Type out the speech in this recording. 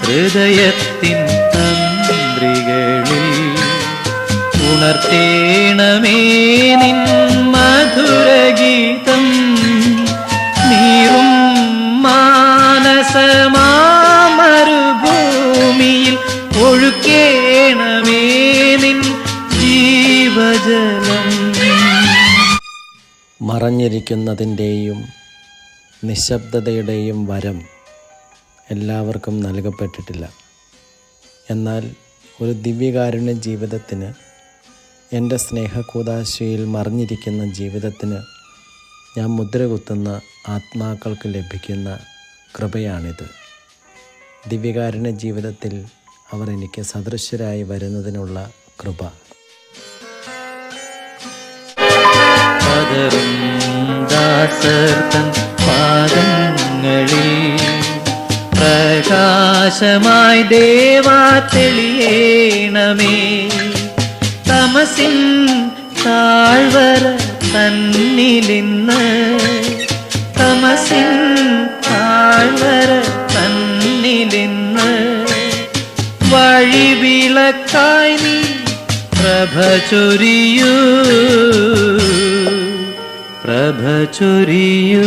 ഹൃദയത്തിൻ തന്ത്രികളിൽ ഉണർത്തേണമേ നിൻ മധുരഗീതം നീറും മാനസമാമരുഭൂമിയിൽ ഒഴുക്കേണമേ നിൻ ജീവജലം. മറഞ്ഞിരിക്കുന്നതിന്റെയും നിശബ്ദതയുടെയും വരം എല്ലാവർക്കും നൽകപ്പെട്ടിട്ടില്ല. എന്നാൽ ഒരു ദിവ്യകാരുണ്യ ജീവിതത്തിന് എന്റെ സ്നേഹകൂതാശയിൽ മറിഞ്ഞിരിക്കുന്ന ജീവിതത്തിന് ഞാൻ മുദ്രകുത്തുന്ന ആത്മാക്കൾക്ക് ലഭിക്കുന്ന കൃപയാണിത്. ദിവ്യകാരുണ്യ ജീവിതത്തിൽ അവർ എനിക്ക് സദൃശരായി വരുന്നതിനുള്ള കൃപ. പാദങ്ങളിൽ പ്രകാശമായി ദേവാ തെളിയേണമേ. തമസിൻ താഴ്വര തന്നിലിന്ന്. തമസിൻ താഴ്വര തന്നിലിന്ന്. വഴിവിളക്കായി നീ പ്രഭ ചൊരിയൂ. പ്രഭ ചൊരിയൂ.